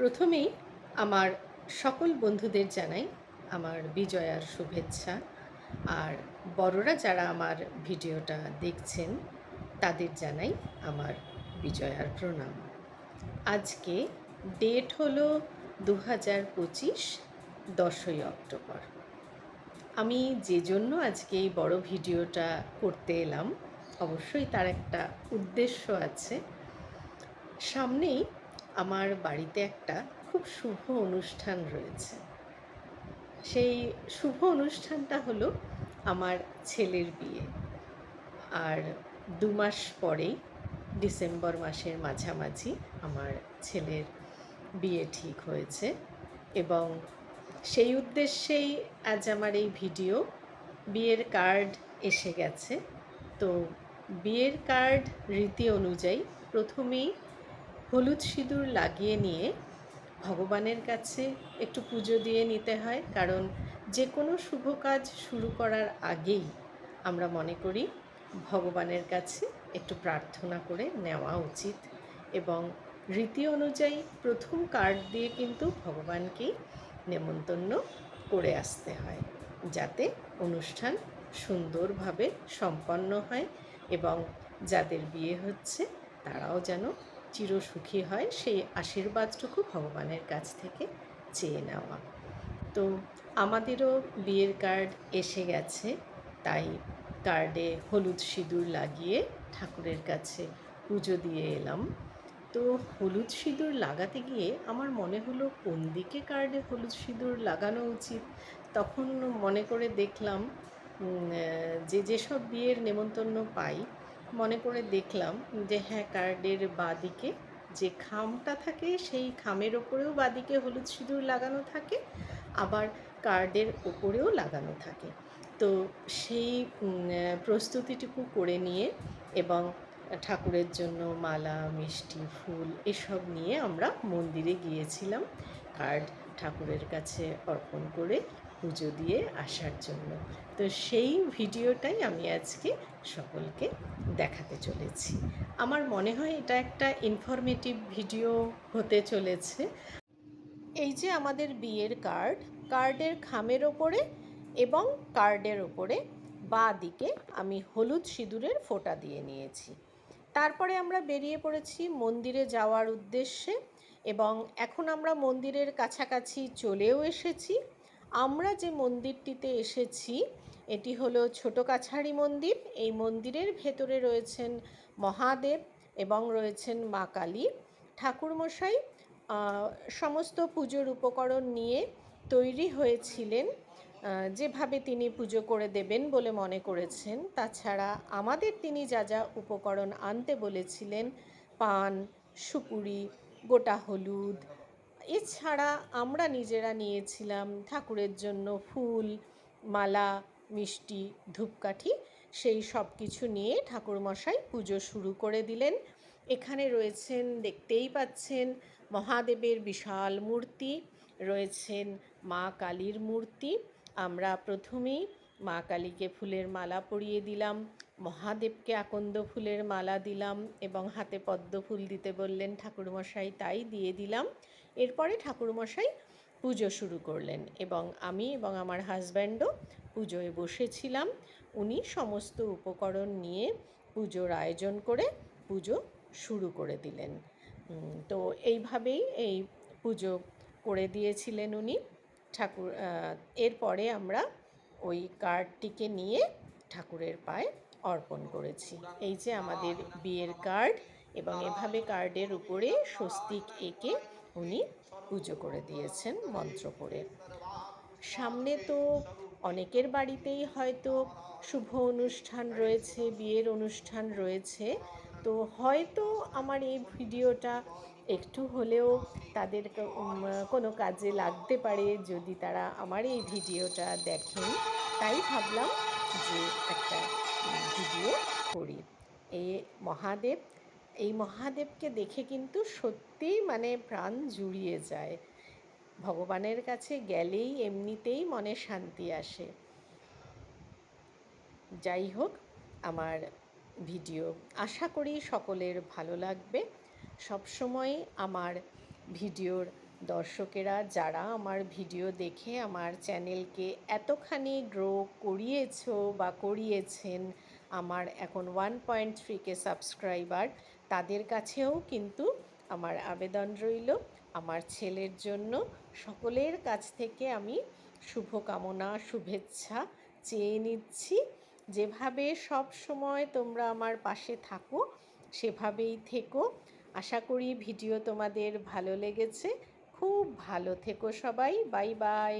প্রথমেই আমার সকল বন্ধুদের জানাই আমার বিজয়ার শুভেচ্ছা। আর বড়রা যারা আমার ভিডিওটা দেখছেন, তাদের জানাই আমার বিজয়ার প্রণাম। আজকে ডেট হলো দু হাজার পঁচিশ, দশই অক্টোবর। আমি যে জন্য আজকে এই বড় ভিডিওটা করতে এলাম, অবশ্যই তার একটা উদ্দেশ্য আছে। সামনেই আমার বাড়িতে একটা খুব শুভ অনুষ্ঠান রয়েছে। সেই শুভ অনুষ্ঠানটা হলো আমার ছেলের বিয়ে। আর দু মাস পরেই ডিসেম্বর মাসের মাঝামাঝি আমার ছেলের বিয়ে ঠিক হয়েছে এবং সেই উদ্দেশ্যেই আজ আমার এই ভিডিও। বিয়ের কার্ড এসে গেছে। তো বিয়ের কার্ড রীতি অনুযায়ী প্রথমেই হলুদ সিঁদুর লাগিয়ে নিয়ে ভগবানের কাছে একটু পুজো দিয়ে নিতে হয়, কারণ যে কোনো শুভ কাজ শুরু করার আগেই আমরা মনে করি ভগবানের কাছে একটু প্রার্থনা করে নেওয়া উচিত। এবং রীতি অনুযায়ী প্রথম কার্ড দিয়ে কিন্তু ভগবানকেই নেমন্তন্ন করে আসতে হয়, যাতে অনুষ্ঠান সুন্দরভাবে সম্পন্ন হয় এবং যাদের বিয়ে হচ্ছে তারাও যেন চিরসুখী হয় সেই আশীর্বাদটুকু ভগবানের কাছ থেকে চেয়ে নেওয়া। তো আমাদেরও বিয়ের কার্ড এসে গেছে, তাই কার্ডে হলুদ সিঁদুর লাগিয়ে ঠাকুরের কাছে পুজো দিয়ে এলাম। তো হলুদ সিঁদুর লাগাতে গিয়ে আমার মনে হলো কোন দিকে কার্ডে হলুদ সিঁদুর লাগানো উচিত? তখন মনে করে দেখলাম যে যেসব বিয়ের নেমন্তন্ন পাই মনে করে দেখলাম যে হ্যাঁ কার্ডের বাদিকে যে খামটা থাকে, সেই খামের ওপরেও বাদিকে হলুদ সিঁদুর লাগানো থাকে, আবার কার্ডের ওপরেও লাগানো থাকে। তো সেই প্রস্তুতিটুকু করে নিয়ে এবং ঠাকুরের জন্য মালা, মিষ্টি, ফুল এসব নিয়ে আমরা মন্দিরে গিয়েছিলাম। কার্ড ঠাকুরের কাছে অর্পণ করে পুজো দিয়ে আসার জন্য। তো সেই ভিডিওটাই আমি আজকে সকলকে দেখাতে চলেছি। আমার মনে হয় এটা একটা ইনফরমেটিভ ভিডিও হতে চলেছে। এই যে আমাদের বিয়ের কার্ড কার্ডের খামের ওপরে এবং কার্ডের ওপরে বা দিকে আমি হলুদ সিঁদুরের ফোঁটা দিয়ে নিয়েছি। তারপরে আমরা বেরিয়ে পড়েছি মন্দিরে যাওয়ার উদ্দেশ্যে এবং এখন আমরা মন্দিরের কাছাকাছি চলেও এসেছি। আমরা যে মন্দিরটিতে এসেছি, এটি হলো ছোট কাছাড়ি মন্দির। এই মন্দিরের ভেতরে রয়েছেন মহাদেব এবং রয়েছেন মা কালী। ঠাকুরমশাই সমস্ত পুজোর উপকরণ নিয়ে তৈরি হয়েছিলেন। যেভাবে তিনি পুজো করে দেবেন বলে মনে করেছেন। তাছাড়া আমাদের তিনি যা যা উপকরণ আনতে বলেছিলেন, পান, সুপুরি, গোটা হলুদ এছাড়া আমরা নিজেরা নিয়েছিলাম ঠাকুরের জন্য ফুল, মালা, মিষ্টি, ধূপকাঠি, সেই সব কিছু নিয়ে ঠাকুরমশাই পুজো শুরু করে দিলেন। এখানে রয়েছেন, দেখতেই পাচ্ছেন, মহাদেবের বিশাল মূর্তি, রয়েছেন মা কালীর মূর্তি। আমরা প্রথমেই মা কালীকে ফুলের মালা পরিয়ে দিলাম, মহাদেবকে আকন্দ ফুলের মালা দিলাম এবং হাতে পদ্ম ফুল দিতে বললেন ঠাকুরমশাই, তাই দিয়ে দিলাম। এরপরে ঠাকুরমশাই পুজো শুরু করলেন এবং আমি এবং আমার হাজব্যান্ডও পুজোয় বসেছিলাম। উনি সমস্ত উপকরণ নিয়ে পুজোর আয়োজন করে পুজো শুরু করে দিলেন। তো এইভাবেই এই পুজো করে দিয়েছিলেন উনি। ঠাকুর এরপরে আমরা ওই কার্ডটিকে নিয়ে ঠাকুরের পায়ে অর্পণ করেছি। এই যে আমাদের বিয়ের কার্ড এবং এভাবে কার্ডের উপরে স্বস্তিক এঁকে উনি পুজো করে দিয়েছেন মন্ত্র করে সামনে তো অনেকের বাড়িতেই হয়তো শুভ অনুষ্ঠান রয়েছে, বিয়ের অনুষ্ঠান রয়েছে। তো হয়তো আমার এই ভিডিওটা একটু হলেও তাদের কোনো কাজে লাগতে পারে যদি তারা আমার এই ভিডিওটা দেখেন। তাই ভাবলাম যে একটা ভিডিও করি। এ মহাদেব এই মহাদেবকে দেখে কিন্তু সত্যিই মানে প্রাণ জুড়িয়ে যায়। ভগবানের কাছে গেলেই এমনিতেই মনে শান্তি আসে। যাই হোক, আমার ভিডিও আশা করি সকলের ভালো লাগবে। সবসময় আমার ভিডিওর দর্শকেরা যারা আমার ভিডিও দেখে আমার চ্যানেলকে এতখানি গ্রো করিয়েছ বা করিয়েছেন, আমার এখন ওয়ান পয়েন্ট থ্রিকে সাবস্ক্রাইবার তাদের কাছেও কিন্তু আমার আবেদন রইল। আমার ছেলের জন্য সকলের কাছ থেকে আমি শুভকামনা, শুভেচ্ছা চেয়ে নিচ্ছি। যেভাবে সব সময় তোমরা আমার পাশে থাকো, সেভাবেই থেকো। আশা করি ভিডিও তোমাদের ভালো লেগেছে। খুব ভালো থেকো সবাই। Bye bye.